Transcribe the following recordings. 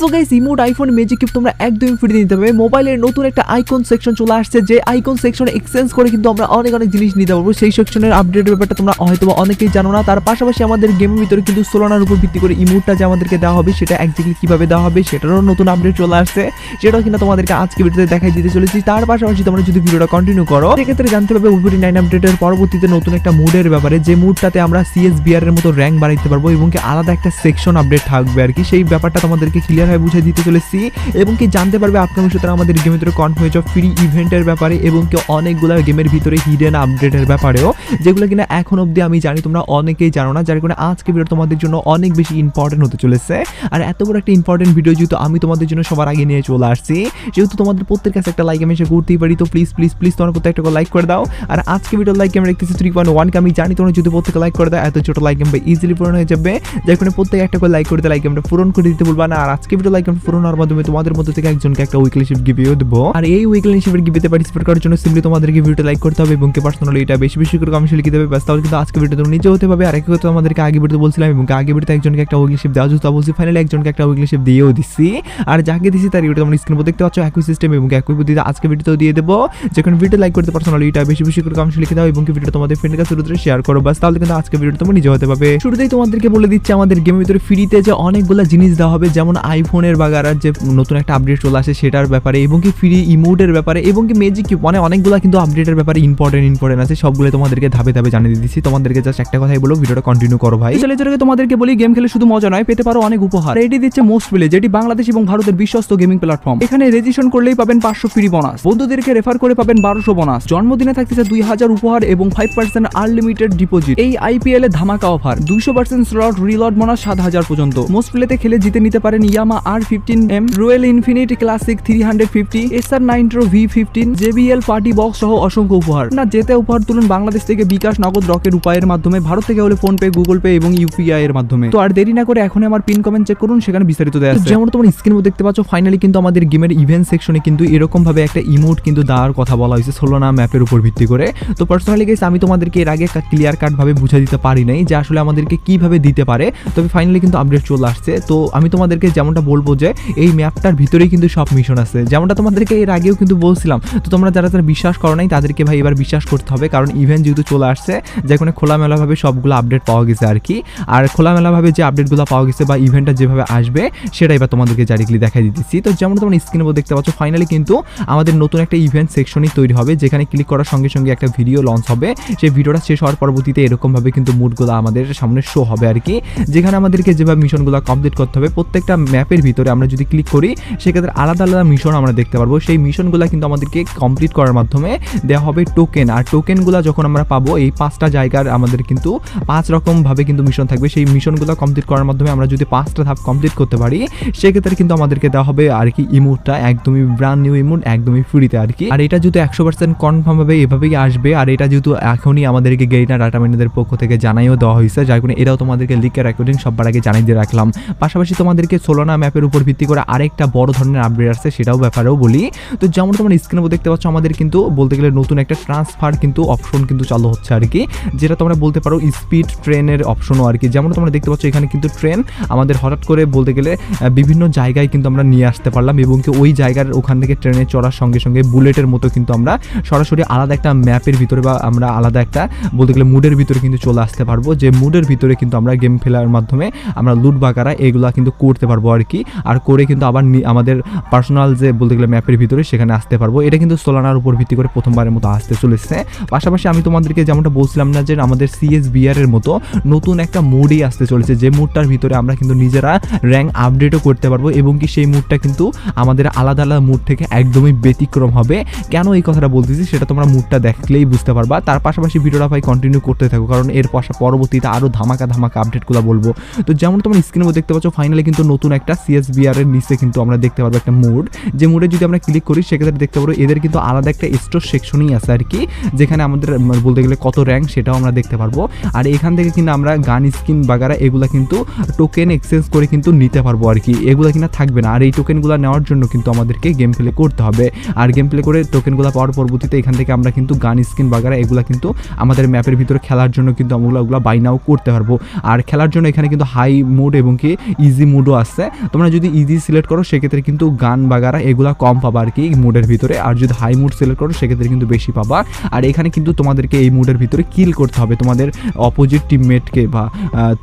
So guys emote iPhone magic keep তোমরা একদমই free নিতে পারবে। মোবাইলের নতুন একটা আইকন সেকশন চলে আসছে, যে আইকন সেকশনে এক্সচেঞ্জ করে কিন্তু আমরা অনেক অনেক জিনিস নিতে পারব। সেই সেকশনের আপডেটের ব্যাপারটা তোমরা হয়তো অনেকেই জানো না। তার পাশাপাশি আমাদের গেমের ভিতরে কিন্তু সোলানার উপর ভিত্তি করে ইমোটটা যে আমাদেরকে দেওয়া হবে, সেটা একজাক্টলি কীভাবে দেওয়া হবে, সেটারও নতুন আপডেট চলে আসছে সেটাও কিনা তোমাদেরকে আজকে ভিডিওতে দেখাই দিতে চলেছি। তার পাশাপাশি তোমরা যদি ভিডিওটা কন্টিনিউ করো, সেক্ষেত্রে জানতে পারবে উইভরি নাইন আপডেটের পরবর্তীতে নতুন একটা মুডের ব্যাপারে, যে মুডটাতে আমরা সিএস বিআর এর মতো র্যাঙ্ক বাড়াইতে পারব এবং কি আলাদা একটা সেকশন আপডেট থাকবে আর কি। সেই ব্যাপারটা তোমাদেরকে ক্লিয়ার হয়ে বুঝিয়ে দিতে চলেছি এবং কি জানতে পারবে আপকামিং সুতরাং আমাদের গেমের ভিতরে কনফার্ম অফ ফ্রি ইভেন্টের ব্যাপারে এবং কি অনেকগুলো গেমের ভিতরে হিডেন আপডেটের ব্যাপারেও, যেগুলো কিনা এখন অবধি আমি জানি তোমরা অনেকেই জানো না, যার কারণে আজকে ভিডিও তোমাদের জন্য অনেক বেশি ইম্পর্টেন্ট হতে চলেছে। আর এত বড় একটা ইম্পর্টেন্ট ভিডিও যেহেতু আমি তোমাদের জন্য সবার আগে নিয়ে চলে আসছি, যেহেতু তোমাদের প্রত্যেক কাছে একটা লাইক আমি এসে করতেই পারি, তো প্লিজ প্লিজ প্লিজ তোমার প্রত্যেক একটা লাইক করে দাও। আর আজকে ভিডিও লাইক আমি রেখেছি থ্রি পয়েন্ট ওয়ানকে আমি জানি তোমরা যদি প্রত্যেকে লাইক করে দাও, এত ছোট লাইক আমরা ইজিলি পূরণ হয়ে যাবে। যার কারণে প্রত্যেক একটা করে লাইক করে লাইক আমরা পূরণ করে দিতে বলবা না। আর আজকে ভিডিও লাইক আমরা পূরণ মাধ্যমে তোমাদের মধ্যে থেকে একজনকে একটা উইকলি শিপ গিভিও দেবো। আর এই উইকলি শিপের গিভিতে পার্টিসিপেট করার জন্য সিম্পলি তোমাদেরকে ভিডিওটা লাইক করতে হবে এবং কে পার্সোনালি এটা বেশি বেশি করে কমেন্ট লিখে দেবে। ব্যাস, তাহলে কিন্তু আজকে ভিডিও তুমি নিজে হতে পারবে। আর একই কথা আমাদেরকে আগে ভিডিওতে বলছিলাম এবং আগে ভিডিওতে একজনকে একটা উইকলি শিপ দেওয়া যেত বলছি ফাইনালি একজনকে একটা উইকলি শিপ দিয়েও দিচ্ছি আর যাকে দিচ্ছি তার ভিডিও তোমরা স্ক্রিন দেখতে পাচ্ছ, একই সিস্টেম এবং একই বুদ্ধিতে আজকে ভিডিওতেও দিয়ে দেবো। যখন ভিডিও লাইক করতে পার্সোনালি এটা বেশি বেশি করে কমেন্ট লিখে দাও এবং ভিডিও তোমাদের ফ্রেন্ডের কাছে দ্রুত শেয়ার করো। বাস তাহলে কিন্তু আজকে ভিডিও তোমরা নিজে হতে পারবে। শুরুতেই তোমাদেরকে বলে দিচ্ছি, আমাদের গেমের ভিতরে ফ্রিতে যে অনেকগুলো জিনিস দেওয়া হবে। যেমন আইফোনের বাগারার যে নতুন একটা আপডেট চলে আসে সেটার ব্যাপারে এবং কি ফ্রি ইমোটের ব্যাপারে এবং কি ম্যাজিক মানে অনেকগুলো কিন্তু আপডেটের ব্যাপারে ইম্পর্টেন্ট ইম্পর্টেন্ট আছে, সবগুলো তোমাদেরকে ধাপে ধাপে জানিয়ে দিচ্ছি তোমাদেরকে জাস্ট একটা কথাই বলো ভিডিওটা কন্টিনিউ করো ভাই। চলে চলে তোমাদেরকে বলি গেম খেলে শুধু মজা নয়, পেতে পারো অনেক উপহার। এটি দিচ্ছে মোস্ট প্লে যেটি বাংলাদেশ এবং ভারতের বিশ্বস্ত গেমিং প্ল্যাটফর্ম এখানে রেজিস্ট্রেশন করলেই পাবেন পাঁচশো ফ্রি বোনাস বন্ধুদেরকে রেফার করে পাবেন বারোশো বোনাস জন্মদিনে থাকতেছে দুই হাজার উপহার এবং ফাইভ পার্সেন্ট আনলিমিটেড ডিপোজিট এই আইপিএল এ ধামাকা অফার দুইশো পার্সেন্ট স্লট রিলট বোনাস সাত হাজার পর্যন্ত। মোস্ট প্লেতে খেলে জিতে নিতে পারেন Yamaha R fifteen M Royal Infinity Classic three hundred fifty SR nitro V fifteen JBL party box সহ অসংখ্য উপহার। না, যেতে উপহার তুলুন বাংলাদেশ থেকে বিকাশ নগদ রকেট উপায়ের মাধ্যমে। ভারত থেকে হলে ফোন পে গুগল পে এবং ইউপিআই এর মাধ্যমে। তো আর দেরি না করে এখন আমার পিন কমেন্ট চেক করুন, সেখানে বিস্তারিত আছে। যেমন তোমার স্ক্রিন দেখতে পাচ্ছ ফাইনালি কিন্তু আমাদের গেমের ইভেন্ট সেকশনে কিন্তু এরকম ভাবে একটা ইমোট কিন্তু দেওয়ার কথা বলা হয়েছে সোলোনা ম্যাপের উপর ভিত্তি করে। তো পার্সোনালি গেছে আমি তোমাদেরকে এর আগে একটা ক্লিয়ার কাট ভাবে বুঝে দিতে পারি নাই যে আসলে আমাদেরকে কীভাবে দিতে পারে। তবে ফাইনালি কিন্তু আপডেট চলে আসছে। তো আমি তোমাদেরকে যেমনটা বলব যে এই ম্যাপটার ভিতরেই কিন্তু সব মিশন আছে। যেমনটা তোমাদেরকে এর আগেও কিন্তু বলছিলাম। তো তোমরা যারা যারা বিশ্বাস করো নাই, তাদেরকে ভাই এবার বিশ্বাস করতে হবে। কারণ ইভেন্ট যেহেতু চলে আসছে, যেখানে খোলামেলাভাবে সবগুলো আপডেট পাওয়া গেছে আর কি। আর খোলামেলাভাবে যে আপডেটগুলো পাওয়া গেছে বা ইভেন্টটা যেভাবে আসবে, সেটা এবার তোমাদেরকে ডাইরেক্টলি দেখাই দিতেছি। তো যেমন তোমরা স্ক্রিনে দেখতে পাচ্ছ ফাইনালি কিন্তু আমাদের নতুন একটা ইভেন্ট সেকশনই তৈরি হবে, যেখানে ক্লিক করার সঙ্গে সঙ্গে একটা ভিডিও লঞ্চ হবে। সেই ভিডিওটা শেষ হওয়ার পরবর্তীতে এরকমভাবে কিন্তু মুডগুলো আমাদের সামনে শো হবে আর কি। যেখানে আমাদেরকে যেভাবে মিশনগুলো কমপ্লিট করতে হবে, প্রত্যেকটা ম্যাপের ভিতরে আমরা যদি ক্লিক করি, সেক্ষেত্রে আলাদা আলাদা মিশন আমরা দেখতে পারব। সেই মিশনগুলো কিন্তু আমাদেরকে কমপ্লিট করার মাধ্যমে দেওয়া হবে টোকেন আর টোকেনগুলো যখন আমরা পাবো, এই পাঁচটা জায়গার আমাদের কিন্তু পাঁচ রকমভাবে কিন্তু মিশন থাকবে। সেই মিশনগুলো কমপ্লিট করার মাধ্যমে আমরা যদি পাঁচটা ধাপ কমপ্লিট করতে পারি, সেক্ষেত্রে কিন্তু আমাদেরকে দেওয়া হবে আর কি ইমোটটা একদমই ব্র্যান্ড নিউ ইমোট একদমই ফ্রিতে আর কি। আর এটা যেহেতু একশো পার্সেন্ট কনফার্ম হবে এভাবেই আসবে, আর এটা যেহেতু এখনই আমাদেরকে গেরিনা ডাটা মিনাদের পক্ষ থেকে জানাইও দেওয়া হয়েছে, যার কারণে এটাও তোমাদেরকে লিকের রেকর্ডিং সবার আগে জানাই দিয়ে রাখলাম। পাশাপাশি তোমাদেরকে সোলোনা ম্যাপের উপর ভিত্তি করে আরেকটা বড় ধরনের আপডেট আসছে, সেটাও ব্যাপারেও বলি। তো যেমন তোমার স্ক্রিনে দেখতে পাচ্ছ, আমাদের কিন্তু বলতে গেলে নতুন একটা ট্রান্সফার কিন্তু অপশন কিন্তু চালু হচ্ছে আর কি। যেটা তোমরা বলতে পারো স্পিড ট্রেনের অপশনও আর কি। যেমন তোমরা দেখতে পাচ্ছ, এখানে কিন্তু ট্রেন আমাদের হঠাৎ করে বলতে গেলে বিভিন্ন জায়গায় কিন্তু আমরা নিয়ে আসতে পারলাম এবং কি ওই জায়গার ওখান থেকে ট্রেনে চড়ার সঙ্গে সঙ্গে বুলেটের মতো কিন্তু আমরা সরাসরি আলাদা একটা ম্যাপের ভিতরে বা আমরা আলাদা একটা বলতে গেলে মুডের ভিতরে কিন্তু চলে আসতে পারব। যে মুডের ভিতরে কিন্তু আমরা গেম খেলার মাধ্যমে আমরা লুট বাগারা এগুলা কিন্তু করতে পারব আর কি, আর করে কিন্তু আবার আমাদের পার্সোনাল যে বলতে গেলে ম্যাপের ভিতরে সেখানে আসতে পারব। এটা কিন্তু সোলানার উপর ভিত্তি করে প্রথমবারের মতো আসতে চলেছে। পাশাপাশি আমি তোমাদেরকে যেমনটা বলছিলাম না যে আমাদের সিএস বিআর এর মতো নতুন একটা মুডই আসতে চলেছে। যে মুডটার ভিতরে আমরা কিন্তু নিজেরা র্যাঙ্ক আপডেটও করতে পারব এবং কি সেই মুডটা কিন্তু আমাদের আলাদা আলাদা মুড থেকে একদমই ব্যতিক্রম হবে। কেন এই কথাটা বলতেছি সেটা তোমরা মুডটা দেখলেই বুঝতে পারবা। তার পাশাপাশি ভিডিওটা ভাই কন্টিনিউ করতে থাকো, কারণ এর পাশা, পরবর্তীতে আরও ধামাকা ধামাকা আপডেটগুলো বলব। তো যেমন তোমরা স্ক্রিনের মধ্যে দেখতে পাচ্ছ ফাইনালি কিন্তু নতুন একটা সিএসবিআর এর নিচে কিন্তু আমরা দেখতে পারব একটা মুড। যে মুডে যদি আমরা ক্লিক করি, সেক্ষেত্রে দেখতে পারব এদের কিন্তু আলাদা একটা স্টোর সেকশনই আছে আর কি, যেখানে আমাদের বলতে গেলে কত র্যাঙ্ক সেটাও আমরা দেখতে পারব। আর এখান থেকে কিন্তু আমরা গান স্কিন বাগারা এগুলা কিন্তু টোকেন এক্সচেঞ্জ করে কিন্তু নিতে পারব আর কি। এগুলো কিনা থাকবে না। আর এই টোকেনগুলো নেওয়ার জন্য কিন্তু আমাদেরকে গেম প্লে করতে হবে। আর গেম প্লে করে টোকেনগুলো পাওয়ার পরবর্তীতে এখান থেকে আমরা কিন্তু গান স্কিন বাগারা এগুলা কিন্তু আমাদের ম্যাপের ভিতরে খেলার জন্য কিন্তু আমরা ওগুলো বাই নাও করতে পারব। আর খেলার জন্য এখানে কিন্তু হাই মুড এবং কি ইজি মুডও আছে। তোমরা যদি ইজি সিলেক্ট করো, সেক্ষেত্রে কিন্তু গান বাগারা এগুলা কম পাবা আর কি মুডের ভিতরে। আর যদি হাই মুড সিলেক্ট করো, সেক্ষেত্রে কিন্তু বেশি পাবা। আর এখানে কিন্তু তোমাদেরকে এই মুডের ভিতরে কিল করতে হবে। তোমাদের অপোজিট টিমমেটকে বা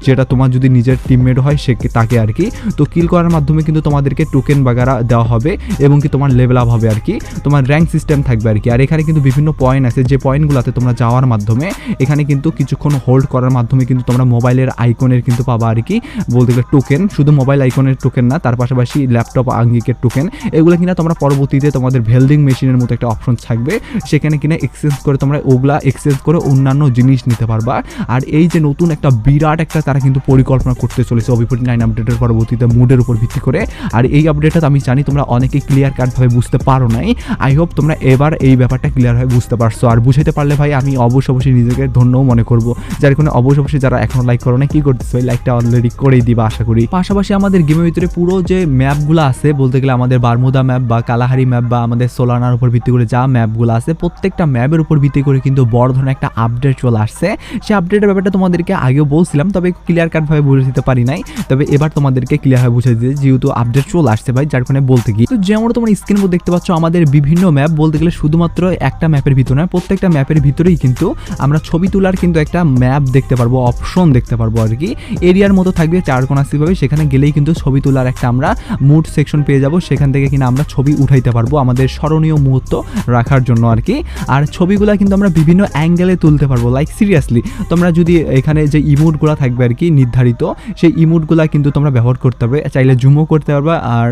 যেটা তোমার যদি নিজের টিমমেট হয়, সে তাকে আর কি। তো কিল করার মাধ্যমে কিন্তু তোমাদেরকে টোকেন বাগারা দেওয়া হবে এবং কি তোমার লেভেল আপ হবে আর কি। তোমার র্যাঙ্ক সিস্টেম থাকবে আর কি। আর এখানে কিন্তু বিভিন্ন পয়েন্ট আছে। যে পয়েন্টগুলোতে তোমরা যাওয়ার মাধ্যমে, এখানে কিন্তু কিছুক্ষণ হোল্ড করার মাধ্যমে কিন্তু তোমরা মোবাইলের আইকনের কিন্তু পাবা আর কি। বলতে গেলে টোকেন শুধু মোবাইল আইকনের টোকেন না, তার পাশাপাশি ল্যাপটপ আঙ্গিকের টোকেন, এগুলো কিনা তোমরা পরবর্তীতে তোমাদের ভেল্ডিং মেশিনের মতো একটা অপশন থাকবে, সেখানে কিনা এক্সচেঞ্জ করে তোমরা ওগুলা এক্সচেঞ্জ করে অন্যান্য জিনিস নিতে পারবা। আর এই যে নতুন একটা বিরাট একটা তারা কিন্তু পরিকল্পনা করতে চলেছে ওবি ফোর্টি নাইন আপডেটের পরবর্তীতে মুডের উপর ভিত্তি করে। আর এই আপডেটটা আমি জানি তোমরা অনেকেই ক্লিয়ার কাটভাবে বুঝতে পারো নাই। আই হোপ তোমরা এবার এই ব্যাপারটা ক্লিয়ার হয়ে বুঝতে পারছ। আর বুঝাইতে পারলে ভাই, আমি অবশ্যই অবশ্যই নিজেকে ধন্যও মনে করব। যার কোনো অবশ্যই অবশ্যই যারা এখনও লাইক করো না কি করতেছো? লাইকটা অলরেডি করেই দিবা, আশা করি। পাশাপাশি আমাদের গেমের ভিতরে পুরো যে ম্যাপগুলো আছে, বলতে গেলে আমাদের বারমুদা ম্যাপ বা কালাহারি ম্যাপ বা আমাদের সোলানার উপর ভিত্তি করে যা ম্যাপগুলো আছে, প্রত্যেকটা ম্যাপের উপর ভিত্তি করে কিন্তু বড় ধরনের একটা আপডেট চলে আসছে। সেই আপডেটের ব্যাপারটা তোমাদেরকে আগেও বলছিলাম, তবে ক্লিয়ার কাটভাবে বুঝে দিতে পারি নাই। তবে এবার তোমাদেরকে ক্লিয়ার হয়ে বুঝে দিতে যেহেতু আপডেট চলে আসছে ভাই, যার কারণে বলতে গিয়ে। তো যেমন তোমরা স্ক্রিন দেখতে পাচ্ছ, আমাদের বিভিন্ন ম্যাপ বলতে গেলে শুধুমাত্র একটা ম্যাপের ভিতরে নয়, প্রত্যেকটা ম্যাপের ভিতরেই কিন্তু আমরা ছবি তোলার কিন্তু একটা ম্যাপ দেখতে পারব অপশন দেখতে পারব আর কি। এরিয়ার মতো থাকবে চার কোনাসিভাবে সেখানে গেলেই কিন্তু ছবি তোলার একটা আমরা মুড সেকশন পেয়ে যাব। সেখান থেকে কিনা আমরা ছবি উঠাইতে পারব আমাদের স্মরণীয় মুহূর্ত রাখার জন্য আর কি। আর ছবিগুলো কিন্তু আমরা বিভিন্ন অ্যাঙ্গেলে তুলতে পারব লাইক সিরিয়াসলি তোমরা যদি এখানে যে ইমোটগুলো থাকবে আর কি, নির্ধারিত, সেই ইমোটগুলো কিন্তু তোমরা ব্যবহার করতে পারবে। চাইলে জুমও করতে পারবা আর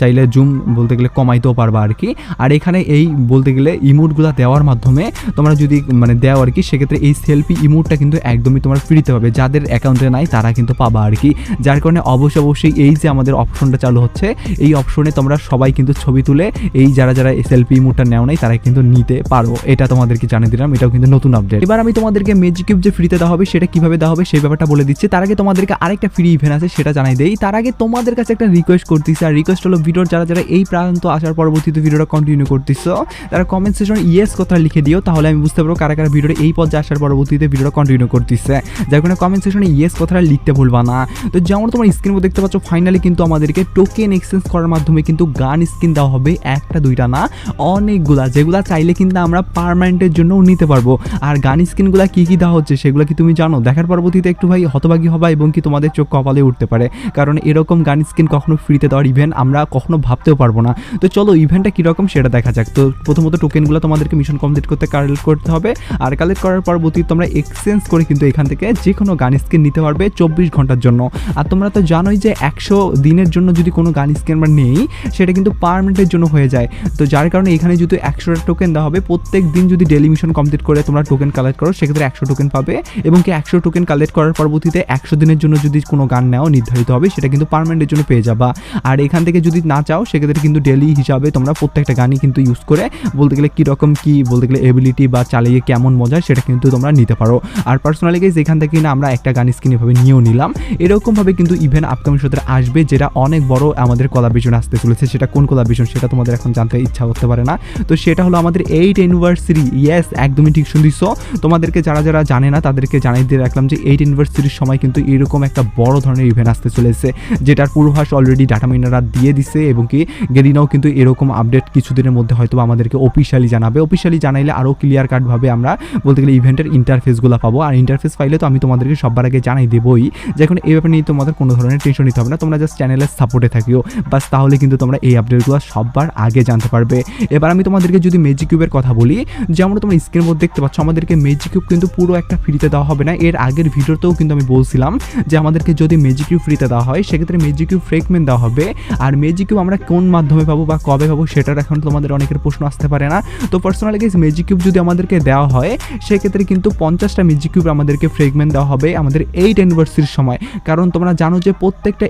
চাইলে জুম বলতে গেলে কমাইতেও পারবা আর কি। আর এখানে এই বলতে গেলে ইমোটগুলো দেওয়ার মাধ্যমে তোমরা যদি মানে দেও আর কি, সেক্ষেত্রে এই সেলফি ইমোটটা কিন্তু একদমই তোমার ফ্রিতে পাবে। যাদের অ্যাকাউন্টে নাই, তারা কিন্তু পাবা আর কি। যার কারণে অবশ্যই অবশ্যই এই যে আমাদের অপশনটা চালু হচ্ছে। এই অপশনে তোমরা সবাই কিন্তু ছবি তুলে এই যারা যারা সেলফি ইমোটটা নেও নাই, তারা কিন্তু নিতে পারো। এটা তোমাদেরকে জানিয়ে দিলাম, এটাও কিন্তু নতুন আপডেট এবার আমি তোমাদেরকে ম্যাজিক কিউব যে ফ্রিতে দেওয়া হবে, সেটা কীভাবে দেওয়া হবে সেই ব্যাপারটা বলে দিচ্ছি। তার আগে তোমাদেরকে আরেকটা ফ্রি ইভেন্ট আছে, সেটা জানাই দেই। তার আগে তোমাদের কাছে একটা রিকোয়েস্ট করতেছি, আর রিকোয়েস্ট হলো ভিডিওর যারা যারা এই প্রান্ত আসার পরবর্তীতে ভিডিওটা কন্টিনিউ করতেছো, তারা কমেন্ট সেকশন ইয়েস কথা লিখে দিও, তাহলে আমি বুঝতে পারব কারা কারা ভিডিওটা এই পর্যায়ে আসার পরবর্তীতে ভিডিওটা কন্টিনিউ করতেছে। যার কারণে কমেন্ট সেকশনে ইয়েস কথাটা লিখতে ভুলবা না। তো যেমন তোমার স্ক্রিন দেখতে পাচ্ছ ফাইনালি কিন্তু আমাদেরকে টোকেন এক্সচেঞ্জ করার মাধ্যমে কিন্তু গান স্কিন দেওয়া হবে, একটা, দুইটা না, অনেকগুলা, যেগুলা চাইলে কিন্তু আমরা পারমানেন্টের জন্যও নিতে পারব। আর গান স্কিনগুলা কি কি দেওয়া হচ্ছে সেগুলো কি তুমি জানো? দেখার পরবর্তীতে একটু ভাই হতবাগী হবা এবং কি তোমাদের চোখ কপালে উঠতে পারে। কারণ এরকম গান স্কিন কখনো ফ্রিতে দেওয়ার ইভেন্ট আমরা কখনো ভাবতেও পারব না। তো চলো ইভেন্টটা কীরকম সেটা দেখা যাক। তো প্রথমত টোকেনগুলো তোমাদেরকে মিশন কমপ্লিট করতে কালেক্ট করতে হবে। আর কালেক্ট করার পরবর্তী তোমরা এক্সচেঞ্জ করে কিন্তু এখান থেকে যে কোনো গান স্কিন নিতে পারবে চব্বিশ ঘণ্টার জন্য। আর তোমরা তো জানোই যে একশো দিনের জন্য যদি কোনো গান স্কিন আমরা নেই, সেটা কিন্তু পারমানেন্টের জন্য হয়ে যায়। তো যার কারণে এখানে যদি একশোটা টোকেন দেওয়া হবে, প্রত্যেক দিন যদি ডেলি মিশন কমপ্লিট করে তোমরা টোকেন কালেক্ট করো, সেক্ষেত্রে একশো টোকেন পাবে এবং কি একশো টোকেন কালেক্ট করার পরবর্তীতে একশো দিনের জন্য যদি কোনো গান নেও নির্ধারিত হবে, সেটা কিন্তু পারমানেন্টের জন্য পেয়ে যাবা। আর এখান থেকে যদি না চাও, সেক্ষেত্রে কিন্তু ডেলি হিসাবে তোমরা প্রত্যেকটা গানই কিন্তু ইউজ করে বলতে গেলে কীরকম কি, বলতে গেলে এবিলিটি বা চালিয়ে কেমন মজা, সেটা কিন্তু তোমরা নিতে পারো। আর পার্সোনালি গাইজ এখান থেকে না আমরা একটা গান স্ক্রিন এভাবে নিয়েও নিলাম। এরকমভাবে কিন্তু ইভেন্ট আপকামিং সত্রে আসবে। যেটা অনেক বড় আমাদের কলাভিশন আসতে চলেছে, সেটা কোন কলাভিশন সেটা তোমাদের এখন জানতে ইচ্ছা করতে পারে না। তো সেটা হলো আমাদের এইট ইউনিভার্সিটি ইয়েস একদমই ঠিক শুনছিস তোমাদেরকে যারা যারা জানে না, তাদেরকে জানাই দিয়ে রাখলাম যে এইট ইউনিভার্সিটির সময় কিন্তু এরকম একটা বড় ধরনের ইভেন্ট আসতে চলেছে, যেটার পূর্বাভাস অলরেডি ডাটা মাইনাররা দিয়ে দিছে এবং কি গেরিনাও কিন্তু এরকম আপডেট কিছুদিনের মধ্যে হয়তো আমাদেরকে অফিসিয়ালি জানাবে। অফিসিয়ালি জানাইলে আরও ক্লিয়ার কাটভাবে আমরা বলতে গেলে ইভেন্টের ইন্টারফেসগুলো পাবো। আর ইন্টারফেস পাইলে তো আমি তোমাদেরকে সবার আগে জানাই দেবই। যে এখন এই ব্যাপার নিয়ে তোমাদের কোনো ধরনের টেনশন নিতে হবে না, তোমরা জাস্ট চ্যানেলের সাপোর্টে থাকিও। বাস তাহলে কিন্তু তোমরা এই আপডেটগুলো সবার আগে জানতে পারবে। এবার আমি তোমাদেরকে যদি মেজিক কিউবের কথা বলি যেমন তোমরা স্ক্রিনের মধ্যে দেখতে পাচ্ছ, আমাদেরকে মেজিক কিউব কিন্তু পুরো একটা ফ্রিতে দেওয়া হবে না। এর আগের ভিডিওতেও কিন্তু আমি বলছিলাম যে আমাদেরকে যদি মেজিক কিউব ফ্রিতে দেওয়া হয়, সেক্ষেত্রে মেজিক কিউব ফ্রেগমেন্ট দেওয়া হবে। আর মেজিক কিউব আমরা কোন মাধ্যমে পাবো বা কবে পাবো, সেটার এখন তোমাদের অনেকের প্রশ্ন আসতে পারে না। তো পার্সোনালি গেস মেজিক কিউব যদি আমাদেরকে দেওয়া হয়, সেক্ষেত্রে কিন্তু পঞ্চাশটা মেজিক কিউব আমাদেরকে ফ্রেগমেন্ট দেওয়া হবে আমাদের এইট অ্যানিভার্সারির সময়। কারণ তোমরা জানো যে প্রত্যেকটা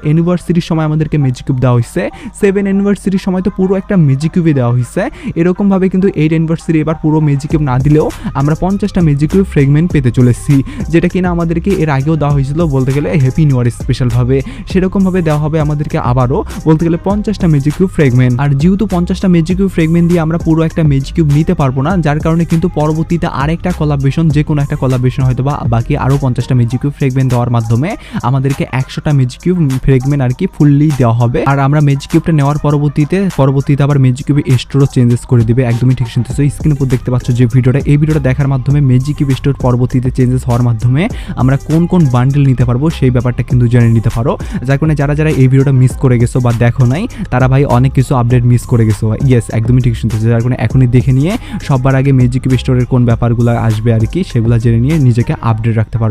অ্যানিভার্সারির সময় আমাদেরকে মেজিক কিউব দেওয়া হয়েছে সেভেন অ্যানিভার্সারির সময় তো পুরো একটা মেজিক কিউবই দেওয়া হয়েছে এরকমভাবে কিন্তু এইট অ্যানিভার্সারি এবার পুরো মেজিক কিউব না দিলেও আমরা পঞ্চাশটা মেজিক কিউব ফ্রেগমেন্ট পেতে চলেছি, যেটা কিনা আমাদেরকে এর আগেও দেওয়া হয়েছিল বলতে গেলে হ্যাপি নিউ ইয়ার স্পেশালভাবে সেরকমভাবে দেওয়া হবে আমাদেরকে আবারও বলতে গেলে পঞ্চাশটা মেজিক কিউব ফ্রেগমেন্ট আর যেহেতু পঞ্চাশটা মেজিক কিউব ফ্রেগমেন্ট দিয়ে আমরা পুরো একটা মেজিক কিউব নিতে পারব না, যার কারণে কিন্তু পরবর্তীতে আরেকটা কলাবেশন যে কোনো একটা কলাবেশন হয়তো বা বাকি আরও পঞ্চাশটা মেজিক কিউব ফ্রেগমেন্ট দেওয়ার মাধ্যমে আমাদেরকে একশোটা মেজিক কিউব ফ্রেগমেন্ট আর কি ফুললি দেওয়া হবে। আর আমরা ম্যাজিক কিউবটা নেওয়ার পরবর্তীতে পরবর্তীতে আবার ম্যাজিক কিউবে স্টোরও চেঞ্জেস করে দিবে। একদমই ঠিক শুনতেছো। স্ক্রিন উপর দেখতে পাচ্ছ যে ভিডিওটা। এই ভিডিওটা দেখার মাধ্যমে ম্যাজিক কিউব স্টোর পরবর্তীতে চেঞ্জেস হওয়ার মাধ্যমে আমরা কোন কোন বান্ডেল নিতে পারব, সেই ব্যাপারটা কিন্তু জেনে নিতে পারো। যার কারণে যারা যারা এই ভিডিওটা মিস করে গেছো বা দেখো নাই, তারা ভাই অনেক কিছু আপডেট মিস করে গেছো। ইয়েস একদমই ঠিক শুনতেছো। যার কারণে এখনই দেখে নিয়ে সবার আগে ম্যাজিক কিউব স্টোরের কোন ব্যাপারগুলো আসবে আর কি, সেগুলো জেনে নিয়ে নিজেকে আপডেট রাখতে পারো।